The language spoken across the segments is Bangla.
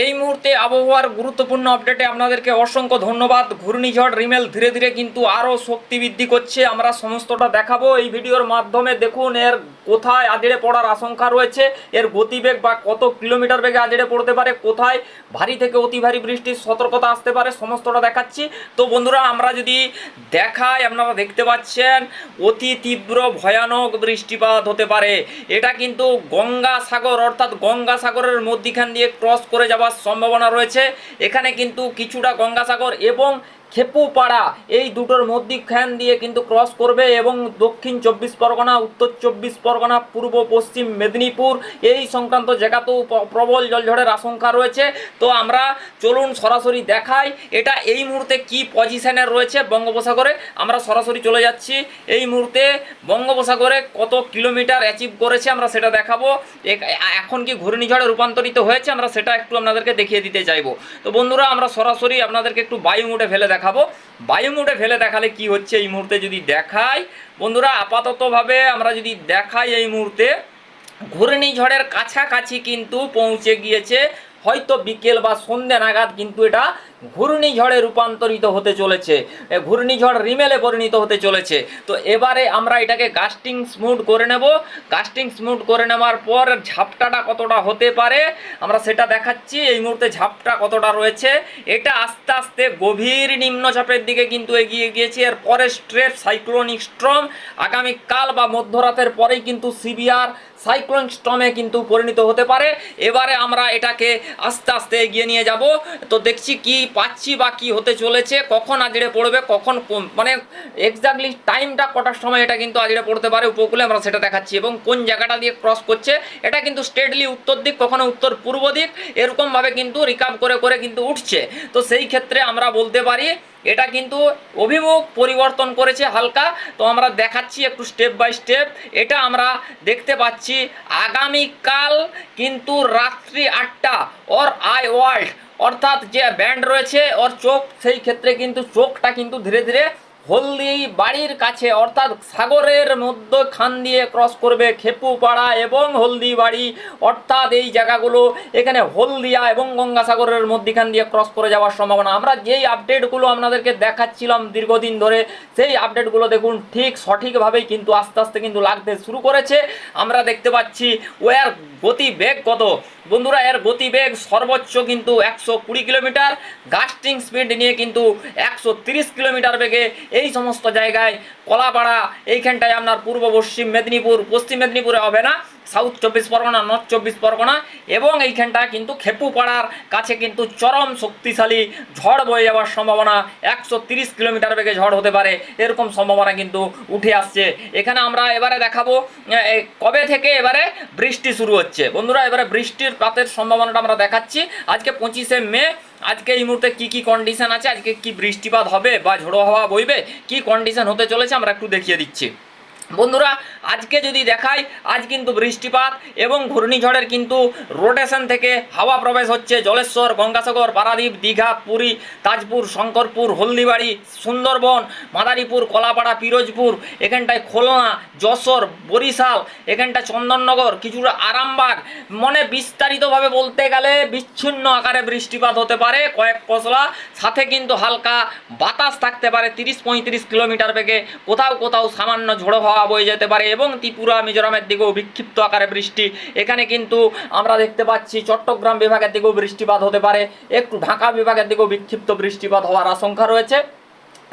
এই মুহূর্তে আবহাওয়ার গুরুত্বপূর্ণ আপডেটে আপনাদেরকে অসংখ্য ধন্যবাদ। ঘূর্ণিঝড়, রিমেল ধীরে ধীরে কিন্তু আরও শক্তি বৃদ্ধি করছে। আমরা সমস্তটা দেখাবো। এই ভিডিওর মাধ্যমে দেখুন এর কোথায় আজেড়ে পড়ার আশঙ্কা রয়েছে, এর গতিবেগ বা কত কিলোমিটার বেগে আজেড়ে পড়তে পারে, কোথায় ভারী থেকে অতি ভারী বৃষ্টির সতর্কতা আসতে পারে, সমস্তটা দেখাচ্ছি। তো বন্ধুরা, আমরা যদি দেখাই, আপনারা দেখতে পাচ্ছেন, অতি তীব্র ভয়ানক বৃষ্টিপাত হতে পারে। এটা কিন্তু গঙ্গা সাগর অর্থাৎ গঙ্গা সাগরের মধ্যিখান দিয়ে ক্রস করে যাওয়ার সম্ভাবনা রয়েছে। এখানে কিন্তু কিছুটা গঙ্গাসাগর এবং খেপুপাড়া, এই দুটোর মধ্যিখান দিয়ে কিন্তু ক্রস করবে এবং দক্ষিণ চব্বিশ পরগনা, উত্তর চব্বিশ পরগনা, পূর্ব পশ্চিম মেদিনীপুর, এই সংক্রান্ত জায়গাতেও প্রবল জলঝড়ের আশঙ্কা রয়েছে। তো আমরা চলুন সরাসরি দেখাই এটা এই মুহূর্তে কি পজিশনে রয়েছে বঙ্গোপসাগরে। আমরা সরাসরি চলে যাচ্ছি। এই মুহূর্তে বঙ্গোপসাগরে কত কিলোমিটার অ্যাচিভ করেছে আমরা সেটা দেখাবো। এখন কি ঘূর্ণিঝড়ে রূপান্তরিত হয়েছে আমরা সেটা একটু আপনাদেরকে দেখিয়ে দিতে চাইব। তো বন্ধুরা, আমরা সরাসরি আপনাদেরকে একটু বায়ু মুটে ফেলে দেখাবো। বায়ু মুটে ফেলে দেখালে কি হচ্ছে এই মুহূর্তে যদি দেখাই? বন্ধুরা, আপাততভাবে আমরা যদি দেখাই এই মুহূর্তে, ঘূর্ণিঝড়ের কাছাকাছি কিন্তু পৌঁছে গিয়েছে। হয়তো বিকেল বা সন্ধ্যে নাগাদ কিন্তু এটা ঘূর্ণিঝড়ে রূপান্তরিত হতে চলেছে। ঘূর্ণিঝড় রিমেলে পরিণত হতে চলেছে। তো এবারে আমরা এটাকে গাস্টিং স্মুথ করে নেব। গাস্টিং স্মুথ করে নেওয়ার পর ঝাপটাটা কতটা হতে পারে, আমরা সেটা দেখাচ্ছি। এই মুহূর্তে ঝাপটা কতটা রয়েছে, এটা আস্তে আস্তে গভীর নিম্নচাপের দিকে কিন্তু এগিয়ে গিয়েছে। এর পরে স্ট্রেট সাইক্লোনিক স্ট্রম। আগামীকাল বা মধ্যরাতের পরেই কিন্তু সিবিআর সাইক্লোন স্ট্রমে কিন্তু পরিণত হতে পারে। এবারে আমরা এটাকে আস্তে আস্তে এগিয়ে নিয়ে যাব। তো দেখছি কি পাচ্ছি বা কি হতে চলেছে, কখন আজড়ে পড়বে, কখন মানে এক্স্যাক্টলি টাইমটা কটার সময় এটা কিন্তু আজড়ে পড়তে পারে উপকূলে, আমরা সেটা দেখাচ্ছি। এবং কোন জায়গাটা দিয়ে ক্রস করছে, এটা কিন্তু স্টেটলি উত্তর দিক, কখনো উত্তর পূর্ব দিক, এরকমভাবে কিন্তু রিকাভ করে করে কিন্তু উঠছে। তো সেই ক্ষেত্রে আমরা বলতে পারি, এটা কিন্তু অভিমুখ পরিবর্তন করেছে হালকা। তো আমরা দেখাচ্ছি একটু স্টেপ বাই স্টেপ এটা আমরা দেখতে পাচ্ছি, আগামীকাল কিন্তু রাত্রি আটটা ওর আই ওয়ার্ল্ড অর্থাৎ যে ব্যান্ড রয়েছে ওর চোখ সেই ক্ষেত্রে কিন্তু চোখটা কিন্তু ধীরে ধীরে হলদি বাড়ির কাছে, অর্থাৎ সাগরের মধ্য খান দিয়ে ক্রস করবে খেপুপাড়া এবং হলদি বাড়ি। অর্থাৎ এই জায়গাগুলো এখানে হলদিয়া এবং গঙ্গাসাগরের মধ্যখান দিয়ে ক্রস করে যাওয়ার সম্ভাবনা। আমরা যেই আপডেটগুলো আপনাদেরকে দেখাচ্ছিলাম দীর্ঘদিন ধরে, সেই আপডেটগুলো দেখুন, ঠিক সঠিকভাবেই কিন্তু আস্তে আস্তে কিন্তু লাগতে শুরু করেছে। আমরা দেখতে পাচ্ছি ওয়ার গতি বেগ কত? বন্ধুরা, এর গতিবেগ সর্বোচ্চ কিন্তু একশো কুড়ি কিলোমিটার। গাস্টিং স্পিড নিয়ে কিন্তু একশো তিরিশ কিলোমিটার বেগে এই সমস্ত জায়গায় কলাপাড়া, এইখানটায় আপনার পূর্ব, পশ্চিম মেদিনীপুর, পশ্চিম মেদিনীপুরে হবে না সাউথ চব্বিশ পরগনা নর্থ চব্বিশ পরগনা এবং এইখানটা কিন্তু খেপুপাড়ার কাছে কিন্তু চরম শক্তিশালী ঝড় বয়ে যাওয়ার সম্ভাবনা, একশো কিলোমিটার বেগে ঝড় হতে পারে, এরকম সম্ভাবনা কিন্তু উঠে আসছে। এখানে আমরা এবারে দেখাবো কবে থেকে এবারে বৃষ্টি শুরু হচ্ছে। বন্ধুরা, এবারে বৃষ্টির পাতের সম্ভাবনাটা আমরা দেখাচ্ছি। আজকে পঁচিশে মে আজকে এই মুহূর্তে কি কি কন্ডিশন আছে? আজকে কি বৃষ্টিপাত হবে বা ঝোড়ো হাওয়া বইবে? কি কন্ডিশন হতে চলেছে? আমরা একটু দেখিয়ে দিচ্ছি। বন্ধুরা, আজকে যদি দেখাই, আজ কিন্তু বৃষ্টিপাত এবং ঘূর্ণিঝড়ের কিন্তু রোটেশন থেকে হাওয়া প্রবেশ হচ্ছে জলেশ্বর, গঙ্গাসাগর, পারাদ্বীপ, দীঘা, পুরী, তাজপুর, শঙ্করপুর, হলদিবাড়ি, সুন্দরবন, মাদারীপুর, কলাপাড়া, পিরোজপুর, এখানটায় খুলনা, যশোর, বরিশাল এখানটা চন্দননগর, কিছুটা আরামবাগ। মনে বিস্তারিতভাবে বলতে গেলে বিচ্ছিন্ন আকারে বৃষ্টিপাত হতে পারে কয়েক পশলা। সাথে কিন্তু হালকা বাতাস থাকতে পারে তিরিশ পঁয়ত্রিশ কিলোমিটার বেগে। কোথাও কোথাও সামান্য ঝোড়ো হাওয়া বয়ে যেতে পারে এবং ত্রিপুরা, মিজোরামের দিকেও বিক্ষিপ্ত আকারে বৃষ্টি। এখানে কিন্তু আমরা দেখতে পাচ্ছি চট্টগ্রাম বিভাগের দিকেও বৃষ্টিপাত হতে পারে। একটু ঢাকা বিভাগের দিকেও বিক্ষিপ্ত বৃষ্টিপাত হওয়ার আশঙ্কা রয়েছে।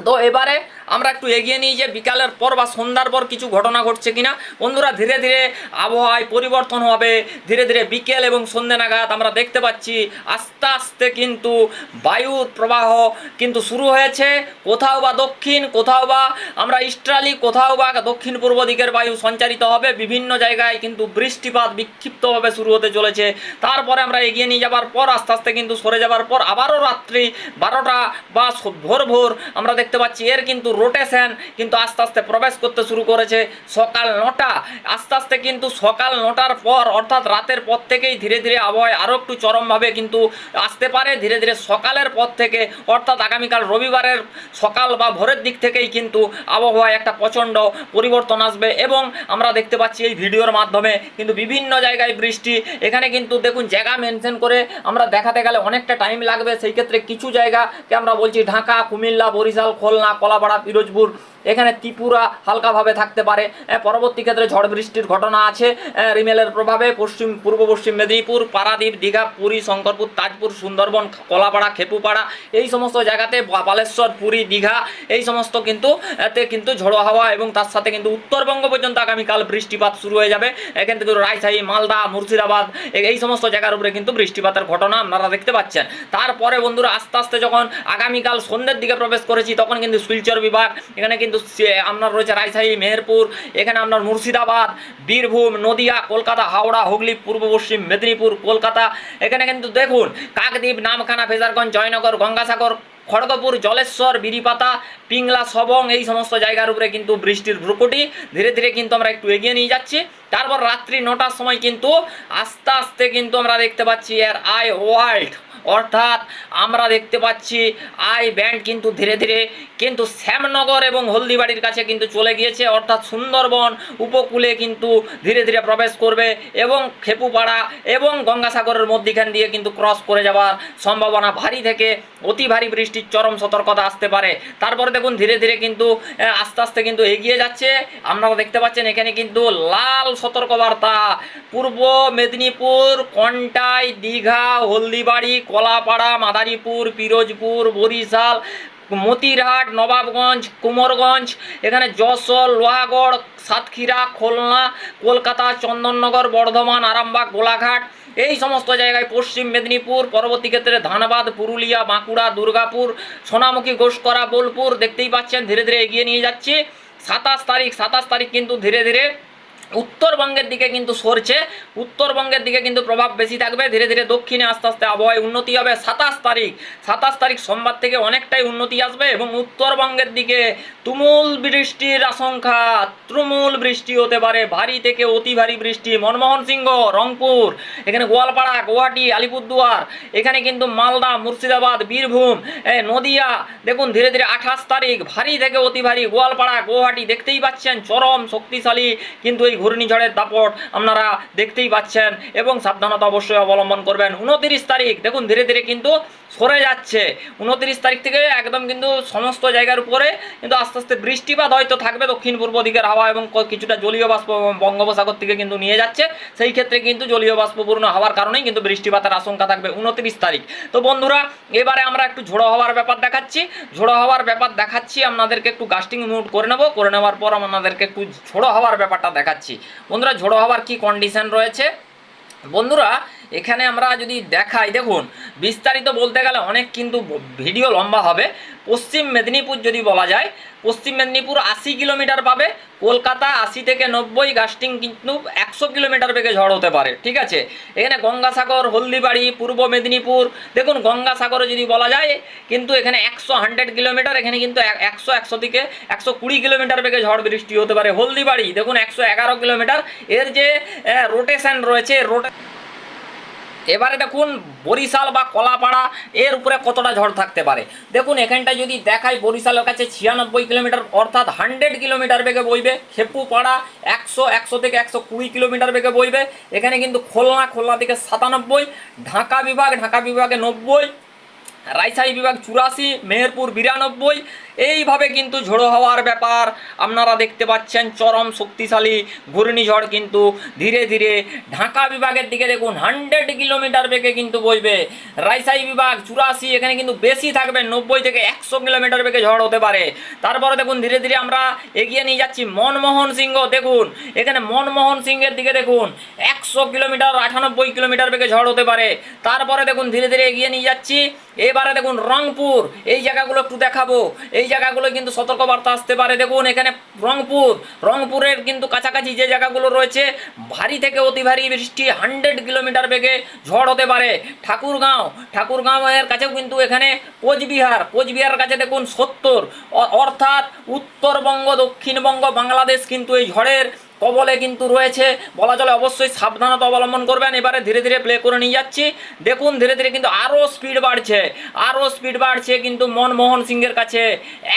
তো এবারে আমরা একটু এগিয়ে নিই যে বিকালের পর বা সন্ধ্যার পর কিছু ঘটনা ঘটছে কিনা। বন্ধুরা, ধীরে ধীরে আবহাওয়ায় পরিবর্তন হবে। ধীরে ধীরে বিকেল এবং সন্ধ্যে নাগাদ আমরা দেখতে পাচ্ছি, আস্তে আস্তে কিন্তু বায়ুর প্রবাহ কিন্তু শুরু হয়েছে। কোথাও বা দক্ষিণ, কোথাও বা আমরা ইস্ট্রালি, কোথাও বা দক্ষিণ পূর্ব দিকের বায়ু সঞ্চারিত হবে। বিভিন্ন জায়গায় কিন্তু বৃষ্টিপাত বিক্ষিপ্তভাবে শুরু হতে চলেছে। তারপরে আমরা এগিয়ে নিয়ে যাবার পর, আস্তে আস্তে কিন্তু সরে যাবার পর আবারও রাত্রি বারোটা বা ভোর ভোর আমরা দেখতে পাচ্ছি। এর কিন্তু রোটেশন কিন্তু আস্তে আস্তে প্রবেশ করতে শুরু করেছে সকাল নটা। আস্তে আস্তে কিন্তু সকাল নটার পর, অর্থাৎ রাতের পর থেকেই ধীরে ধীরে আবহাওয়া আরও একটু চরমভাবে কিন্তু আসতে পারে। ধীরে ধীরে সকালের পর থেকে, অর্থাৎ আগামীকাল রবিবারের সকাল বা ভোরের দিক থেকেই কিন্তু আবহাওয়ায় একটা প্রচণ্ড পরিবর্তন আসবে এবং আমরা দেখতে পাচ্ছি এই ভিডিওর মাধ্যমে কিন্তু বিভিন্ন জায়গায় বৃষ্টি। এখানে কিন্তু দেখুন জায়গা মেনশন করে আমরা দেখাতে গেলে অনেকটা টাইম লাগবে। সেই ক্ষেত্রে কিছু জায়গাকে আমরা বলছি ঢাকা, কুমিল্লা, বরিশাল, খুলনা, কলাপাড়া পিরোজপুর এখানে ত্রিপুরা হালকাভাবে থাকতে পারে। পরবর্তী ক্ষেত্রে ঝড় বৃষ্টির ঘটনা আছে। রিমেলের প্রভাবে পশ্চিম, পূর্ব পশ্চিম মেদিনীপুর, পারাদ্বীপ, দীঘা, পুরী, শঙ্করপুর, তাজপুর, সুন্দরবন, কলাপাড়া, খেপুপাড়া এই সমস্ত জায়গাতে বালেশ্বর, পুরী, দীঘা এই সমস্ত কিন্তু, এতে কিন্তু ঝড়ো হাওয়া এবং তার সাথে কিন্তু উত্তরবঙ্গ পর্যন্ত আগামীকাল বৃষ্টিপাত শুরু হয়ে যাবে। এখান থেকে রাজশাহী, মালদা, মুর্শিদাবাদ এই সমস্ত জায়গার উপরে কিন্তু বৃষ্টিপাতের ঘটনা আপনারা দেখতে পাচ্ছেন। তারপরে বন্ধুরা আস্তে আস্তে যখন আগামীকাল সন্ধ্যের দিকে প্রবেশ করেছি, তখন কিন্তু শিলচর বিভাগ, এখানে কিন্তু সে- আপনার রয়েছে রাজশাহী, মেহেরপুর, এখানে আপনার মুর্শিদাবাদ, বীরভূম, নদিয়া, কলকাতা, হাওড়া, হুগলি, পূর্ব পশ্চিম, মেদিনীপুর, কলকাতা। এখানে কিন্তু দেখুন, কাকদ্বীপ, নামখানা, ফেজারগঞ্জ, জয়নগর, গঙ্গাসাগর, খড়গপুর, জলেশ্বর বিরিপাতা পিংলা, সবং এই সমস্ত জায়গার উপরে কিন্তু বৃষ্টির ভ্রুকুটি। ধীরে ধীরে কিন্তু আমরা একটু এগিয়ে নিয়ে যাচ্ছি। তারপর রাত্রি নটার সময় কিন্তু আস্তে আস্তে কিন্তু আমরা দেখতে পাচ্ছি এর আই ওয়ার্ল্ড অর্থাৎ আমরা দেখতে পাচ্ছি আই ব্যান্ড কিন্তু ধীরে ধীরে কিন্তু শ্যামনগর এবং হলদিবাড়ির কাছে কিন্তু চলে গিয়েছে। অর্থাৎ সুন্দরবন উপকূলে কিন্তু ধীরে ধীরে প্রবেশ করবে এবং খেপুপাড়া এবং গঙ্গাসাগরের মধ্যিখান দিয়ে কিন্তু ক্রস করে যাওয়ার সম্ভাবনা ভারী থেকে অতি ভারী বৃষ্টির চরম সতর্কতা আসতে পারে। তারপরে দেখুন ধীরে ধীরে কিন্তু আস্তে আস্তে কিন্তু এগিয়ে যাচ্ছে। আপনারা দেখতে পাচ্ছেন এখানে কিন্তু লাল সতর্কবার্তা। পূর্ব মেদিনীপুর, কন্টাই, দীঘা, হলদিবাড়ি কলাপাড়া, মাদারীপুর, পিরোজপুর, বরিশাল, মতিরহাট, নবাবগঞ্জ, কুমোরগঞ্জ, এখানে যশোর, লোহাগড়, সাতক্ষীরা, খুলনা, কলকাতা, চন্দননগর, বর্ধমান, আরামবাগ, গোলাঘাট, এই সমস্ত জায়গায় পশ্চিম মেদিনীপুর, পরবর্তী ক্ষেত্রে ধানবাদ, পুরুলিয়া, বাঁকুড়া, দুর্গাপুর, সোনামুখী, ঘোষকরা, বোলপুর, দেখতেই পাচ্ছেন, ধীরে ধীরে এগিয়ে নিয়ে যাচ্ছি। সাতাশ তারিখ সাতাশ তারিখ কিন্তু ধীরে ধীরে উত্তরবঙ্গের দিকে কিন্তু সরছে, উত্তরবঙ্গের দিকে কিন্তু প্রভাব বেশি থাকবে। ধীরে ধীরে দক্ষিণে আস্তে আস্তে আবহাওয়ায় উন্নতি হবে। সাতাশ তারিখ সাতাশ তারিখ সোমবার থেকে অনেকটাই উন্নতি আসবে এবং উত্তরবঙ্গের দিকে তুমুল বৃষ্টির আশঙ্কা, তুমুল বৃষ্টি হতে পারে। ভারী থেকে অতি ভারী বৃষ্টি। মনমোহন সিংহ, রংপুর, এখানে গোয়ালপাড়া, গুয়াহাটি, আলিপুরদুয়ার, এখানে কিন্তু মালদা, মুর্শিদাবাদ, বীরভূম নদিয়া, দেখুন ধীরে ধীরে আঠাশ তারিখ, ভারী থেকে অতি ভারী। গোয়ালপাড়া, গুয়াহাটি দেখতেই পাচ্ছেন, চরম শক্তিশালী কিন্তু এই ঘূর্ণিঝড়ের দাপট আপনারা দেখতেই পাচ্ছেন এবং সাবধানতা অবশ্যই অবলম্বন করবেন। উনতিরিশ তারিখ, দেখুন ধীরে ধীরে কিন্তু সরে যাচ্ছে। উনতিরিশ তারিখ থেকে একদম কিন্তু সমস্ত জায়গার উপরে কিন্তু আস্তে আস্তে বৃষ্টিপাত হয়তো থাকবে দক্ষিণ পূর্ব দিকের হাওয়া এবং কিছুটা জলীয় বাষ্প বঙ্গোপসাগর থেকে কিন্তু নিয়ে যাচ্ছে। সেই ক্ষেত্রে কিন্তু জলীয় বাষ্পপূর্ণ হওয়ার কারণেই কিন্তু বৃষ্টিপাতের আশঙ্কা থাকবে উনত্রিশ তারিখ। তো বন্ধুরা, এবারে আমরা একটু ঝোড়ো হওয়ার ব্যাপার দেখাচ্ছি। ঝোড়ো হওয়ার ব্যাপার দেখাচ্ছি, আপনাদেরকে একটু গাস্টিং মুড করে নেব। করে নেওয়ার পর আপনাদেরকে একটু ঝোড়ো হওয়ার ব্যাপারটা দেখাচ্ছি। বন্ধুরা ঝোড়ো হওয়ার কি কন্ডিশন রয়েছে? বন্ধুরা এখানে আমরা যদি দেখাই, দেখুন, বিস্তারিত বলতে গেলে অনেক কিন্তু ভিডিও লম্বা হবে। পশ্চিম মেদিনীপুর যদি বলা যায়, পশ্চিম মেদিনীপুর আশি কিলোমিটার পাবে, কলকাতা আশি থেকে নব্বই গাস্টিং কিন্তু একশো কিলোমিটার বেগে ঝড় হতে পারে, ঠিক আছে? এখানে গঙ্গাসাগর, হলদিবাড়ি, পূর্ব মেদিনীপুর, দেখুন, গঙ্গাসাগরে যদি বলা যায়, কিন্তু এখানে একশো হান্ড্রেড কিলোমিটার, এখানে কিন্তু এক- একশো একশো থেকে একশো কুড়ি কিলোমিটার বেগে ঝড় বৃষ্টি হতে পারে। হলদিবাড়ি, দেখুন, একশো এগারো কিলোমিটার। এর যে রোটেশন রয়েছে রোটে এবারে দেখুন, বরিশাল বা কলাপাড়া, এর উপরে কতটা ঝড় থাকতে পারে? দেখুন এখানটা যদি দেখাই, বরিশালের কাছে ছিয়ানব্বই কিলোমিটার, অর্থাৎ হান্ড্রেড কিলোমিটার বেগে বইবে। খেপুপাড়া একশো একশো থেকে একশো কুড়ি কিলোমিটার বেগে বইবে। এখানে কিন্তু খুলনা খুলনা থেকে সাতানব্বই, ঢাকা বিভাগ, ঢাকা বিভাগে নব্বই, রাজশাহী বিভাগ চুরাশি, মেহেরপুর বিরানব্বই এইভাবে কিন্তু ঝোড়ো হওয়ার ব্যাপার। আপনারা দেখতে পাচ্ছেন, চরম শক্তিশালী ঘূর্ণিঝড় কিন্তু ধীরে ধীরে ঢাকা বিভাগের দিকে দেখুন হান্ড্রেড কিলোমিটার বেগে কিন্তু বইবে। রাজশাহী বিভাগ চুরাশি, এখানে কিন্তু বেশি থাকবে, নব্বই থেকে একশো কিলোমিটার বেগে ঝড় হতে পারে। তারপরে দেখুন, ধীরে ধীরে আমরা এগিয়ে নিয়ে যাচ্ছি মনমোহন সিংহ। দেখুন, এখানে মনমোহন সিংহের দিকে দেখুন, একশো কিলোমিটার আটানব্বই কিলোমিটার বেগে ঝড় হতে পারে। তারপরে দেখুন, ধীরে ধীরে এগিয়ে নিয়ে যাচ্ছি। এবারে দেখুন, রংপুর, এই জায়গাগুলো একটু দেখাবো। এই জায়গাগুলো কিন্তু সতর্কবার্তা আসতে পারে। দেখুন, এখানে রংপুর, রংপুরের কিন্তু কাছাকাছি যে জায়গাগুলো রয়েছে, ভারী থেকে অতি ভারী বৃষ্টি হান্ড্রেড কিলোমিটার বেগে ঝড় হতে পারে। ঠাকুরগাঁও, ঠাকুরগাঁওয়ের কাছেও কিন্তু এখানে কোচবিহার, কোচবিহারের কাছে দেখুন সত্তর। অর্থাৎ উত্তরবঙ্গ, দক্ষিণবঙ্গ, বাংলাদেশ কিন্তু এই ঝড়ের কবলে কিন্তু রয়েছে। বলা চলে অবশ্যই সাবধানতা অবলম্বন করবেন। এবারে ধীরে ধীরে প্লে করে নিয়ে যাচ্ছি। দেখুন, ধীরে ধীরে কিন্তু আরও স্পিড বাড়ছে। আরও স্পিড বাড়ছে কিন্তু মনমোহন সিংয়ের কাছে।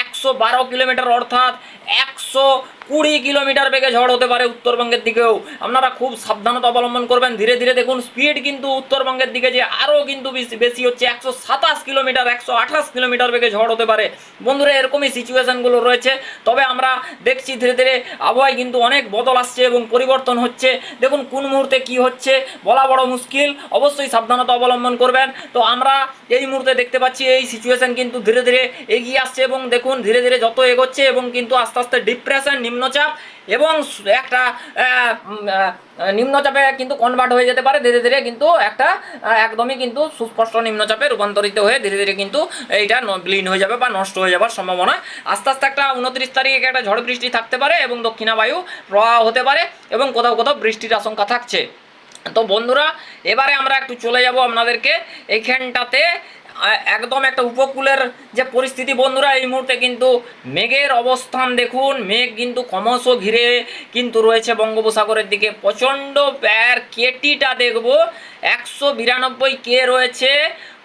একশো বারো কিলোমিটার অর্থাৎ একশো কুড়ি কিলোমিটার বেগে ঝড় হতে পারে উত্তরবঙ্গের দিকেও। আপনারা খুব সাবধানতা অবলম্বন করবেন। ধীরে ধীরে দেখুন স্পিড কিন্তু উত্তরবঙ্গের দিকে যে আরও কিন্তু বেশি হচ্ছে। একশো সাতাশ কিলোমিটার, একশো আঠাশ কিলোমিটার বেগে ঝড় হতে পারে। বন্ধুরা, এরকমই সিচুয়েশনগুলো রয়েছে। তবে আমরা দেখছি ধীরে ধীরে আবহাওয়ায় কিন্তু অনেক বদল আসছে এবং পরিবর্তন হচ্ছে। দেখুন, কোন মুহূর্তে কি হচ্ছে বলা বড় মুশকিল। অবশ্যই সাবধানতা অবলম্বন করবেন। তো আমরা এই মুহূর্তে দেখতে পাচ্ছি, এই সিচুয়েশন কিন্তু ধীরে ধীরে এগিয়ে আসছে এবং দেখুন, ধীরে ধীরে যত এগোচ্ছে এবং কিন্তু আস্তে আস্তে ডিপ্রেশন নিম্নচাপ এবং একটা নিম্নচাপে কিন্তু কনভার্ট হয়ে যেতে পারে। ধীরে ধীরে কিন্তু একটা একদমই কিন্তু সুস্পষ্ট নিম্নচাপে রূপান্তরিত হয়ে ধীরে ধীরে কিন্তু এইটা বিলীন হয়ে যাবে বা নষ্ট হয়ে যাবার সম্ভাবনা। আস্তে আস্তে একটা উনত্রিশ তারিখে একটা ঝড় বৃষ্টি থাকতে পারে এবং দক্ষিণা বায়ু প্রবাহ হতে পারে এবং কোথাও কোথাও বৃষ্টির আশঙ্কা থাকছে। তো বন্ধুরা, এবারে আমরা একটু চলে যাব আপনাদেরকে এইখানটাতে একদম একটা উপকূলের যে পরিস্থিতি, বন্ধুরা, এই মুহূর্তে কিন্তু মেঘের অবস্থান দেখুন। মেঘ কিন্তু ক্রমশ ঘিরে কিন্তু রয়েছে বঙ্গোপসাগরের দিকে। প্রচণ্ড প্যার কেটিটা দেখব। একশো বিরানব্বই কে রয়েছে,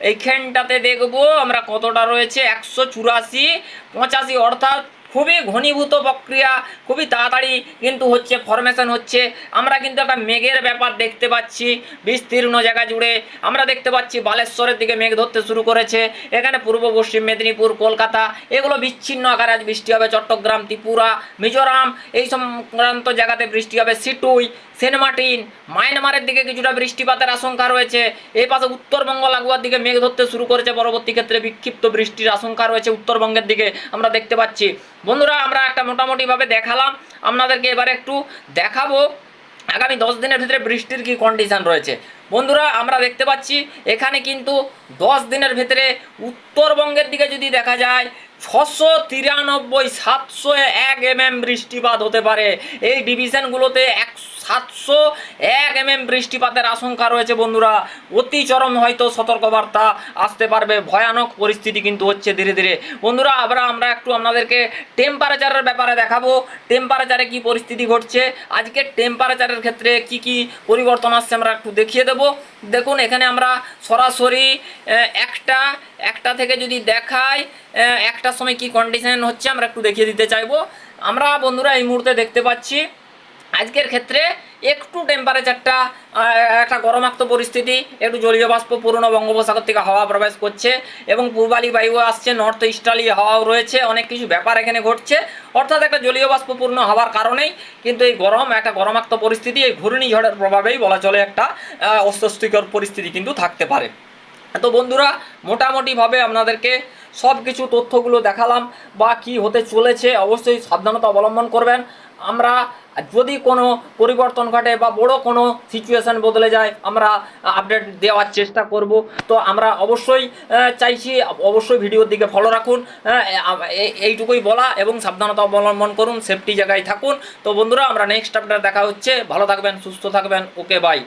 এইখানটাতে দেখব আমরা কতটা রয়েছে। একশো চুরাশি, পঁচাশি, অর্থাৎ খুবই ঘনীভূত প্রক্রিয়া, খুবই তাড়াতাড়ি কিন্তু হচ্ছে ফরমেশন হচ্ছে। আমরা কিন্তু একটা মেঘের ব্যাপার দেখতে পাচ্ছি, বিস্তীর্ণ জায়গা জুড়ে। আমরা দেখতে পাচ্ছি বালেশ্বরের দিকে মেঘ ধরতে শুরু করেছে। এখানে পূর্ব, পশ্চিম মেদিনীপুর, কলকাতা, এগুলো বিচ্ছিন্ন আকারে আজ বৃষ্টি হবে। চট্টগ্রাম, ত্রিপুরা, মিজোরাম, এই সংক্রান্ত জায়গাতে বৃষ্টি হবে। সিটুই সেন্ট মার্টিন, মায়ানমারের দিকে কিছুটা বৃষ্টিপাতের আশঙ্কা রয়েছে। এই পাশে উত্তরবঙ্গ লাগোয়ার দিকে মেঘ ধরতে শুরু করেছে, পরবর্তী ক্ষেত্রে বিক্ষিপ্ত বৃষ্টির আশঙ্কা রয়েছে উত্তরবঙ্গের দিকে আমরা দেখতে পাচ্ছি। বন্ধুরা, আমরা একটা মোটামুটিভাবে দেখালাম, আপনাদেরকে এবারে একটু দেখাবো আগামী দশ দিনের ভিতরে বৃষ্টির কি কন্ডিশন রয়েছে। বন্ধুরা, আমরা দেখতে পাচ্ছি এখানে কিন্তু দশ দিনের ভিতরে উত্তরবঙ্গের দিকে যদি দেখা যায়, ছশো তিরানব্বই সাতশো এক এম এম বৃষ্টিপাত হতে পারে। এই ডিভিশনগুলোতে এক সাতশো এক এম এম বৃষ্টিপাতের আশঙ্কা রয়েছে বন্ধুরা। অতি চরম হয়তো সতর্কবার্তা আসতে পারবে। ভয়ানক পরিস্থিতি কিন্তু হচ্ছে ধীরে ধীরে। বন্ধুরা আমরা আমরা একটু আপনাদেরকে টেম্পারেচারের ব্যাপারে দেখাবো। টেম্পারেচারে কি পরিস্থিতি ঘটছে? আজকে টেম্পারেচারের ক্ষেত্রে কি কি পরিবর্তন আসছে আমরা একটু দেখিয়ে দেব। দেখুন, এখানে আমরা সরাসরি একটা একটা থেকে যদি দেখাই একটার সময় কি কন্ডিশন হচ্ছে আমরা একটু দেখিয়ে দিতে চাইব। আমরা বন্ধুরা এই মুহূর্তে দেখতে পাচ্ছি আজকের ক্ষেত্রে একটু টেম্পারেচারটা একটা গরমাক্ত পরিস্থিতি, একটু জলীয় বাষ্প, পুরনো বঙ্গোপসাগর থেকে হাওয়া প্রবেশ করছে এবং পূর্বালি বায়ু আসছে নর্থ ইস্টালি হাওয়াও রয়েছে, অনেক কিছু ব্যাপার এখানে ঘটছে। অর্থাৎ একটা জলীয় বাষ্পপূর্ণ হওয়ার কারণেই কিন্তু এই গরম, একটা গরমাক্ত পরিস্থিতি, এই ঘূর্ণিঝড়ের প্রভাবেই বলা চলে একটা অস্বস্তিকর পরিস্থিতি কিন্তু থাকতে পারে। তো বন্ধুরা, মোটামুটিভাবে আপনাদেরকে সব কিছু তথ্যগুলো দেখালাম, বা কি হতে চলেছে, অবশ্যই সাবধানতা অবলম্বন করবেন। আমরা যদি কোনো পরিবর্তন ঘটে বা বড় কোনো সিচুয়েশান বদলে যায়, আমরা আপডেট দেওয়ার চেষ্টা করব। তো আমরা অবশ্যই চাইছি, অবশ্যই ভিডিওর দিকে ফলো রাখুন এইটুকুই বলা এবং সাবধানতা অবলম্বন করুন সেফটি জায়গায় থাকুন। তো বন্ধুরা, আমরা নেক্সট আপডেট দেখা হচ্ছে। ভালো থাকবেন, সুস্থ থাকবেন। Okay bye